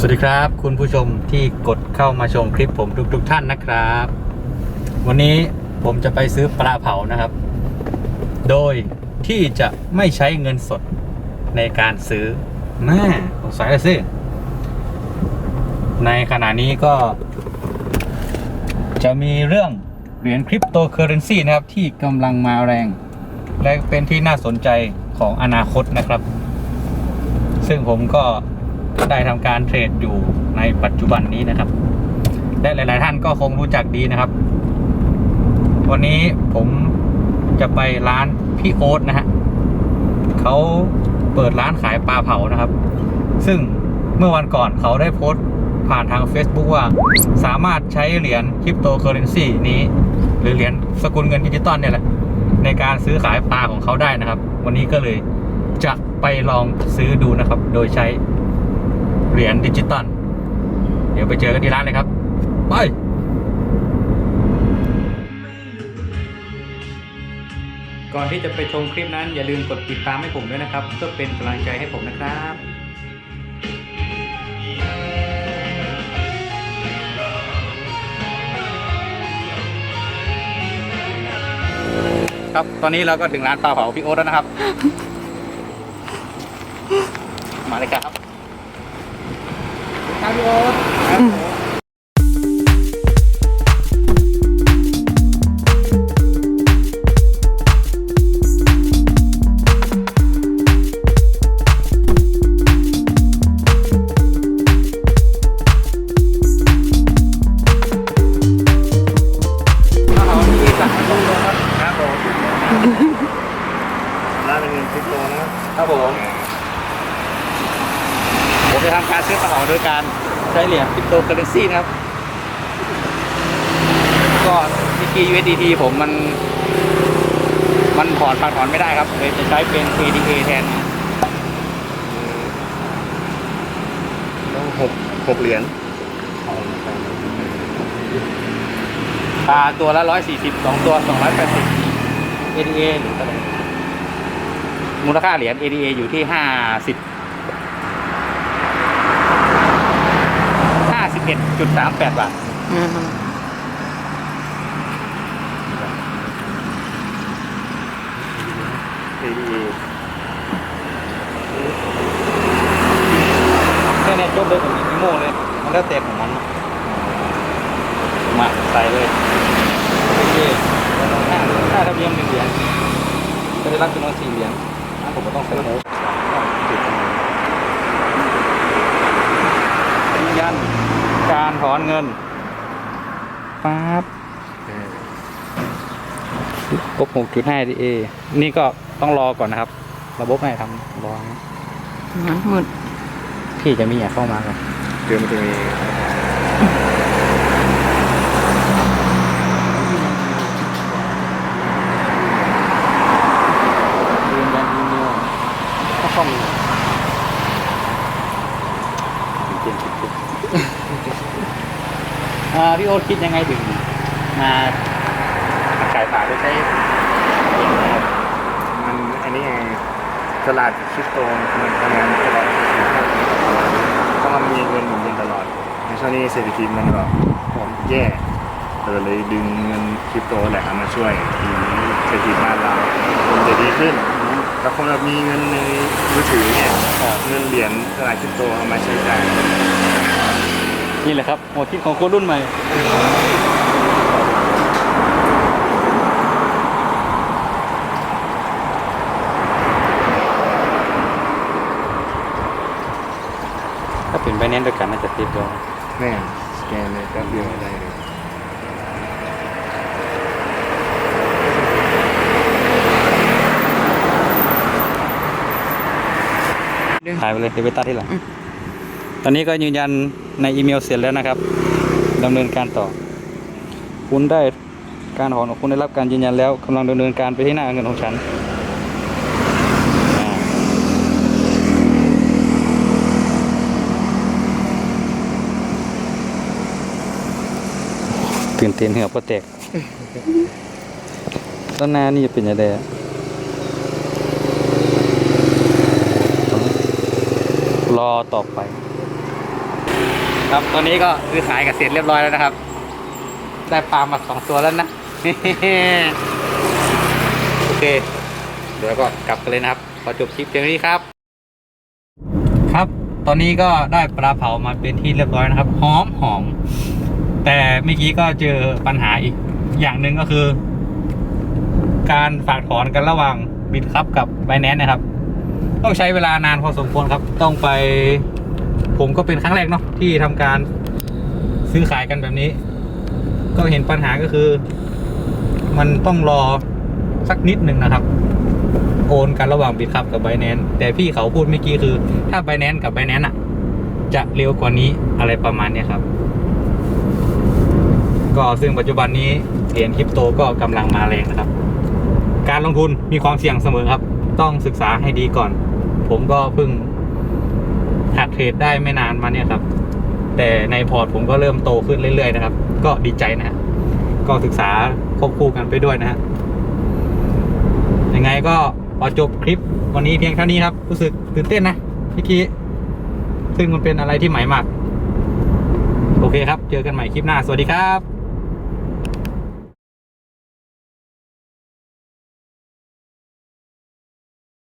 สวัสดีครับ คุณผู้ชมที่กดเข้ามาชมคลิปผมทุกๆทท่านนะครับ วันนี้ผมจะไปซื้อปลาเผานะครับ โดยที่จะไม่ใช้เงินสดในการซื้อแม่สงสัยเลยสิในขณะนี้ก็ จะมีเรื่องเหรียญคริปโตเคอเรนซีนะครับ ที่กำลังมาแรง และเป็นที่น่าสนใจของอนาคตนะครับ ซึ่งผมก็ ได้ทำการเทรดอยู่ในปัจจุบันนี้นะครับ และหลาย ๆ ท่านก็คงรู้จักดีนะครับ วันนี้ผมจะไปร้านพี่โอ๊ตนะฮะเขาเปิดร้านขายปลาเผานะครับ ซึ่งเมื่อวันก่อนเขาได้โพสต์ผ่านทาง Facebook ว่า สามารถใช้เหรียญคริปโตเคอเรนซีนี้ หรือเหรียญสกุลเงินดิจิตอลเนี่ยแหละ ในการซื้อขายปลาของเขาได้นะครับ วันนี้ก็เลยจะไปลองซื้อดูนะครับ โดยใช้ เหรียญดิจิตอลเดี๋ยวไปเจอกันที่ร้านเลยครับ ไปก่อนที่จะไปชมคลิปนั้นอย่าลืมกดติดตามให้ผมด้วยนะครับ เพื่อเป็นกำลังใจให้ผมนะครับครับตอนนี้เราก็ถึงร้านปลาเผาพี่โอ๊ตแล้วนะครับ มาเลยครับ ค การซื้อปลาเผาโดยการใช้เหรียญคริปโตเคอเรนซีนะครับ ก็เมื่อกี้ USDT ผมมัน มันถอนฝากถอนไม่ได้ครับเลยจะใช้เป็น ADA แทนต้องหกหกเหรียญปลาตัวละ140สองตัว280 ADA หรืออะไรมูลค่าเหรียญ ADA อยู่ที่50 51.38บาทเอดีแค่เนี้ยจบเลยผมมีโม่เลย มันแล้วแต่ของมันนะมาใส่เลยโอเคแล้วเราห้าค่าทะเบียนหนึ่งเหรียญจะได้รับจำนวนสี่เหรียญถ้าผมก็ต้องใส่โม้ยืนยันการ ถอนเงินปั๊บครบ6.5 DA นี่ก็ต้องรอก่อนนะครับ ระบบไม่ทำรอนะหมดพี่จะมีอยากเข้ามาก่อนเดี๋ยวมันจะมียืนยันอีเมลก็ข้อมูลเจ็บเจ็บอ่า พี่โอ๊ตคิดยังไงถึงมาขายฝาโดยใช้มันอันนี้ไงตลาดคริปโตมันทำงานตลอดเพราะมันมีเงินหมุนเวียนตลอดในช่วงนี้เศรษฐกิจมันก็แย่เออเลยดึงเงินคริปโตแหละเอามาช่วยทีเศรษฐกิจบ้านเรามันจะดีขึ้นแล้วคนเรามีเงินในมือถือเนี่ยเงินเหรียญตลาดคริปโตเอามาใช้จ่าย นี่แหละครับหัวคิดของคนรุ่นใหม่ ถ้าเป็นไบแนนซ์ด้วยกันน่าจะติดตัวแม่งสแกนเลยแป๊บเดียวได้เลยถ่ายไปเลยเดี๋ยวไปตัดที่หลัง ตอนนี้ก็ยืนยันในอีเมลเสร็จแล้วนะครับดำเนินการต่อ คุณได้การถอนของคุณได้รับการยืนยันแล้วกำลังดำเนินการไปที่หน้าเงินของฉันตื่นเต้นเหงือปะแตกต้นนานี่จะเป็นยังไงรอต่อไป ครับตอนนี้ก็ซื้อขายกันเสร็จเรียบร้อยแล้วนะครับ ได้ปลามาสองตัวแล้วนะ โอเค เดี๋ยวก็กลับกันเลยนะครับ ขอจบคลิปเพียงนี้ครับ ครับ ตอนนี้ก็ได้ปลาเผามาเป็นที่เรียบร้อยนะครับหอมหอม แต่เมื่อกี้ก็เจอปัญหาอีกอย่างหนึ่งก็คือ การฝากถอนกันระหว่างบิตครับกับไบแนนนะครับ ต้องใช้เวลานานพอสมควรครับ ต้องไป ผมก็เป็นครั้งแรกเนาะที่ทำการซื้อขายกันแบบนี้ ก็เห็นปัญหาก็คือ มันต้องรอสักนิดหนึ่งนะครับ โอนกันระหว่างบิตคับกับไบแนนแต่พี่เขาพูดเมื่อกี้คือ ถ้าไบแนนกับไบแนนอะจะเร็วกว่านี้อะไรประมาณเนี้ยครับ ก็ซึ่งปัจจุบันนี้เหรียญคริปโตก็กำลังมาแรงนะครับ การลงทุนมีความเสี่ยงเสมอครับ ต้องศึกษาให้ดีก่อน ผมก็เพิ่ง หัดเทรดได้ไม่นานมาเนี่ยครับ แต่ในพอร์ตผมก็เริ่มโตขึ้นเรื่อยๆนะครับ ก็ดีใจนะก็ศึกษาควบคู่กันไปด้วยนะฮะยังไงก็ขอจบคลิปวันนี้เพียงเท่านี้ครับ รู้สึกตื่นเต้นนะพี่กี้ซึ่งมันเป็นอะไรที่ใหม่มาก โอเคครับ เจอกันใหม่คลิปหน้า สวัสดีครับ